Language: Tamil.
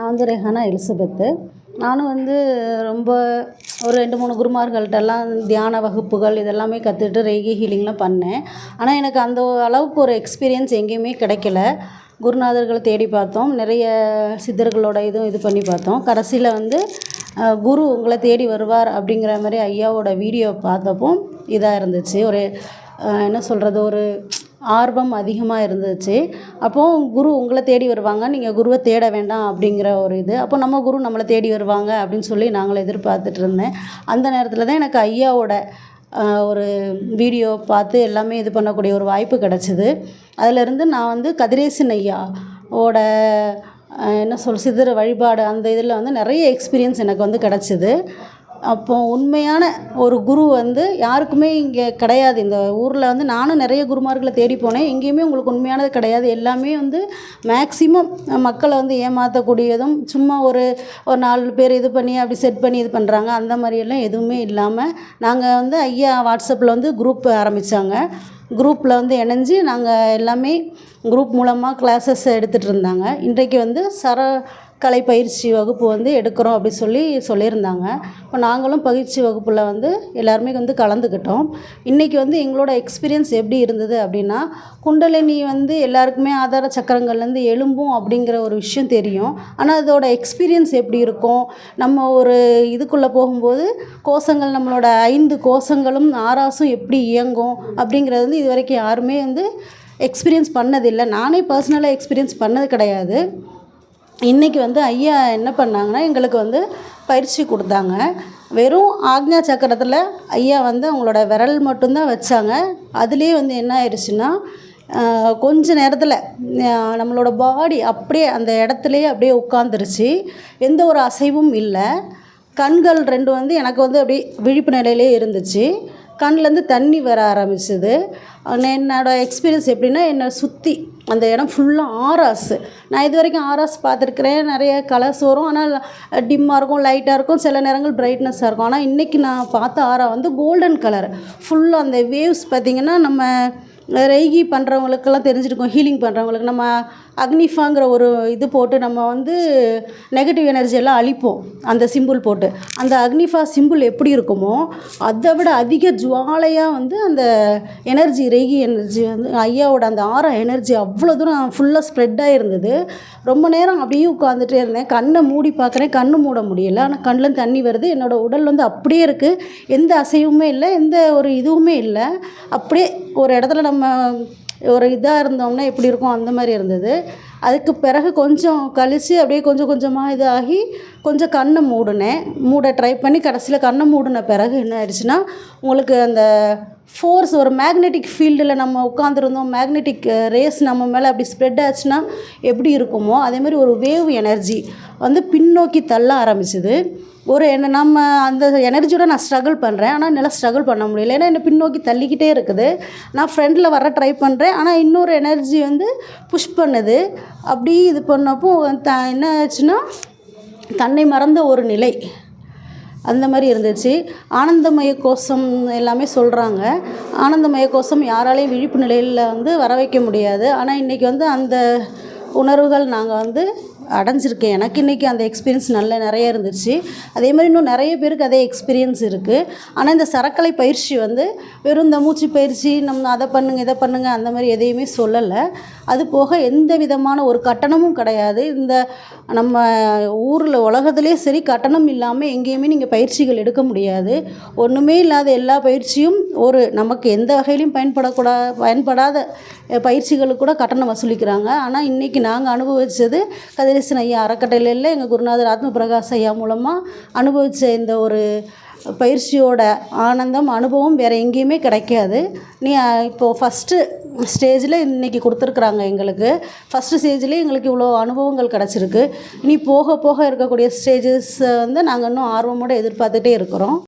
நான் வந்து ரெஹானா எலிசபெத்து. நானும் வந்து ரொம்ப ஒரு ரெண்டு மூணு குருமார்கள்ட்டெல்லாம் தியான வகுப்புகள் இதெல்லாமே கற்றுட்டு ரெய்கி ஹீலிங்லாம் பண்ணேன். ஆனால் எனக்கு அந்த அளவுக்கு ஒரு எக்ஸ்பீரியன்ஸ் எங்கேயுமே கிடைக்கல. குருநாதர்களை தேடி பார்த்தோம். நிறைய சித்தர்களோட இதுவும் இது பண்ணி பார்த்தோம். கடைசியில் வந்து குரு உங்களை தேடி வருவார் அப்படிங்கிற மாதிரி ஐயாவோட வீடியோ பார்த்தப்போ இதாக இருந்துச்சு. ஒரு என்ன சொல்கிறது ஒரு ஆர்வம் அதிகமாக இருந்துச்சு. அப்போது குரு உங்களை தேடி வருவாங்க. நீங்கள் குருவை தேட வேண்டாம் அப்படிங்கிற ஒரு இது. அப்போ நம்ம குரு நம்மளை தேடி வருவாங்க அப்படின்னு சொல்லி நாங்களும் எதிர்பார்த்துட்டு இருந்தேன். அந்த நேரத்தில் தான் எனக்கு ஐயாவோட ஒரு வீடியோ பார்த்து எல்லாமே இது பண்ணக்கூடிய ஒரு வாய்ப்பு கிடச்சிது. அதிலிருந்து நான் வந்து கதிரேசன் ஐயா ஓட என்ன சொல் சிதற வழிபாடு அந்த இதில் வந்து நிறைய எக்ஸ்பீரியன்ஸ் எனக்கு வந்து கிடச்சிது. அப்போது உண்மையான ஒரு குரு வந்து யாருக்குமே இங்கே கிடையாது. இந்த ஊரில் வந்து நானும் நிறைய குருமார்களை தேடி போனேன். எங்கேயுமே உங்களுக்கு உண்மையானது கிடையாது. எல்லாமே வந்து மேக்ஸிமம் மக்களை வந்து ஏமாற்றக்கூடியதும் சும்மா ஒரு ஒரு நாலு பேர் இது பண்ணி அப்படி செட் பண்ணி இது பண்ணுறாங்க அந்த மாதிரியெல்லாம் எதுவுமே இல்லாமல் நாங்கள் வந்து ஐயா வாட்ஸ்அப்பில் வந்து குரூப் ஆரம்பித்தாங்க குரூப்பில் வந்து இணைஞ்சு நாங்கள் எல்லாமே குரூப் மூலமாக கிளாஸஸ் எடுத்துகிட்டு இருந்தாங்க. இன்றைக்கு வந்து சர கலை பயிற்சி வகுப்பு வந்து எடுக்கிறோம் அப்படி சொல்லி சொல்லியிருந்தாங்க. இப்போ நாங்களும் பயிற்சி வகுப்பில் வந்து எல்லாருமே வந்து கலந்துக்கிட்டோம். இன்றைக்கி வந்து எங்களோட எக்ஸ்பீரியன்ஸ் எப்படி இருந்தது அப்படின்னா குண்டலினி வந்து எல்லாருக்குமே ஆதார சக்கரங்கள்லேருந்து எழும்பும் அப்படிங்கிற ஒரு விஷயம் தெரியும். ஆனால் அதோட எக்ஸ்பீரியன்ஸ் எப்படி இருக்கும்? நம்ம ஒரு இதுக்குள்ளே போகும்போது கோஷங்கள் நம்மளோட ஐந்து கோஷங்களும் ஆராசும் எப்படி இயங்கும் அப்படிங்கிறது வந்து இது வரைக்கும் யாருமே வந்து எக்ஸ்பீரியன்ஸ் பண்ணதில்லை. நானே பர்சனலாக எக்ஸ்பீரியன்ஸ் பண்ணது கிடையாது. இன்றைக்கி வந்து ஐயா என்ன பண்ணாங்கன்னா எங்களுக்கு வந்து பயிற்சி கொடுத்தாங்க. வெறும் ஆக்ஞா சக்கரத்தில் ஐயா வந்து அவங்களோட விரல் மட்டும்தான் வச்சாங்க. அதுலேயே வந்து என்ன ஆயிடுச்சுன்னா கொஞ்ச நேரத்தில் நம்மளோட பாடி அப்படியே அந்த இடத்துலையே அப்படியே உட்காந்துருச்சு எந்த ஒரு அசைவும் இல்லை. கண்கள் ரெண்டு வந்து எனக்கு வந்து அப்படியே விழிப்பு நிலையிலே இருந்துச்சு. கண்லேருந்து தண்ணி வர ஆரம்பிச்சது. என்னோடய எக்ஸ்பீரியன்ஸ் எப்படின்னா என்னை சுற்றி அந்த இடம் ஃபுல்லாக ஆராஸ். நான் இது வரைக்கும் ஆராஸ் பார்த்துருக்குறேன். நிறைய கலர்ஸ் வரும். ஆனால் டிம்மாக இருக்கும் லைட்டாக இருக்கும். சில நேரங்கள் பிரைட்னஸாக இருக்கும். ஆனால் இன்றைக்கி நான் பார்த்த ஆரா வந்து கோல்டன் கலர் ஃபுல்லாக அந்த வேவ்ஸ் பார்த்திங்கன்னா நம்ம ரெய்கி பண்ணுறவங்களுக்கெல்லாம் தெரிஞ்சிருக்கும் ஹீலிங் பண்ணுறவங்களுக்கு நம்ம அக்னிஃபாங்கிற ஒரு இது போட்டு நம்ம வந்து நெகட்டிவ் எனர்ஜி எல்லாம் அழிப்போம் அந்த சிம்பிள் போட்டு. அந்த அக்னிஃபா சிம்பிள் எப்படி இருக்குமோ அதை விட அதிக ஜுவாலையாக வந்து அந்த எனர்ஜி ரெய்கி எனர்ஜி வந்து ஐயாவோட அந்த ஆற எனர்ஜி அவ்வளோ தூரம் ஃபுல்லாக ஸ்ப்ரெட்டாக இருந்தது. ரொம்ப நேரம் அப்படியே உட்காந்துட்டே இருந்தேன். கண்ணை மூடி பார்க்குறேன் கண்ணு மூட முடியல. ஆனால் கண்ணில் தண்ணி வருது. என்னோடய உடல் வந்து அப்படியே இருக்குது எந்த அசைவுமே இல்லை எந்த ஒரு இதுவுமே இல்லை. அப்படியே ஒரு இடத்துல நம்ம ஒரு இதாக இருந்தோம்னா எப்படி இருக்கும் அந்த மாதிரி இருந்தது. அதுக்கு பிறகு கொஞ்சம் கழித்து அப்படியே கொஞ்சம் கொஞ்சமாக இதாகி கொஞ்சம் கண்ணை மூடினேன். மூட ட்ரை பண்ணி கடைசியில் கண்ணை மூடின பிறகு என்ன ஆயிடுச்சுன்னா உங்களுக்கு அந்த ஃபோர்ஸ் ஒரு மேக்னெட்டிக் ஃபீல்டில் நம்ம உட்காந்துருந்தோம் மேக்னெட்டிக் ரேஸ் uh, நம்ம மேலே அப்படி ஸ்ப்ரெட் ஆச்சுன்னா எப்படி இருக்குமோ அதேமாதிரி ஒரு வேவ் எனர்ஜி வந்து பின்னோக்கி தள்ள ஆரம்பிச்சுது. ஒரு என்ன நம்ம அந்த எனர்ஜியோட நான் ஸ்ட்ரகிள் பண்ணுறேன் ஆனால் என்னால் ஸ்ட்ரகிள் பண்ண முடியல. ஏன்னா என்னை பின்னோக்கி தள்ளிக்கிட்டே இருக்குது. நான் ஃப்ரெண்டில் வர ட்ரை பண்ணுறேன் ஆனால் இன்னொரு எனர்ஜி வந்து புஷ் பண்ணுது. அப்படி இது பண்ணப்போ த என்ன ஆச்சுன்னா தன்னை மறந்த ஒரு நிலை. அந்த மாதிரி இருந்துச்சு. ஆனந்தமய கோஷம் எல்லாமே சொல்கிறாங்க ஆனந்தமய கோஷம் யாராலையும் விழிப்பு நிலையில் வந்து வர வைக்க முடியாது. ஆனால் இன்றைக்கி வந்து அந்த உணர்வுகள் நாங்கள் வந்து அடைஞ்சிருக்கேன். எனக்கு இன்றைக்கி அந்த எக்ஸ்பீரியன்ஸ் நல்ல நிறைய இருந்துச்சு. அதே மாதிரி இன்னும் நிறைய பேருக்கு அதே எக்ஸ்பீரியன்ஸ் இருக்குது ஆனால் இந்த சரக்கலை பயிற்சி வந்து வெறும் இந்த மூச்சு பயிற்சி நம்ம அதை பண்ணுங்கள் இதை பண்ணுங்கள் அந்த மாதிரி எதையுமே சொல்லலை. அது போக எந்த விதமான ஒரு கட்டணமும் கிடையாது. இந்த நம்ம ஊரில் உலகத்துலேயே சரி கட்டணம் இல்லாமல் எங்கேயுமே நீங்கள் பயிற்சிகள் எடுக்க முடியாது. ஒன்றுமே இல்லாத எல்லா பயிற்சியும் ஒரு நமக்கு எந்த வகையிலையும் பயன்படக்கூடா பயன்படாத பயிற்சிகளுக்கு கூட கட்டணம் வசூலிக்கிறாங்க. ஆனால் இன்றைக்கி நாங்கள் அனுபவித்தது கதிரேசன் ஐயா அறக்கட்டளையில் எங்கள் குருநாதர் ஆத்ம பிரகாஷ் ஐயா மூலமாக அனுபவித்த இந்த ஒரு பயிற்சியோட ஆனந்தம் அனுபவம் வேறு எங்கேயுமே கிடைக்காது. நீ இப்போது ஃபஸ்ட்டு ஸ்டேஜில் இன்றைக்கி கொடுத்துருக்குறாங்க எங்களுக்கு. ஃபஸ்ட்டு ஸ்டேஜ்லேயே எங்களுக்கு இவ்வளோ அனுபவங்கள் கிடச்சிருக்கு. இனி போக போக இருக்கக்கூடிய ஸ்டேஜஸ் வந்து நாங்கள் இன்னும் ஆர்வமோடு எதிர்பார்த்துட்டே இருக்கிறோம்.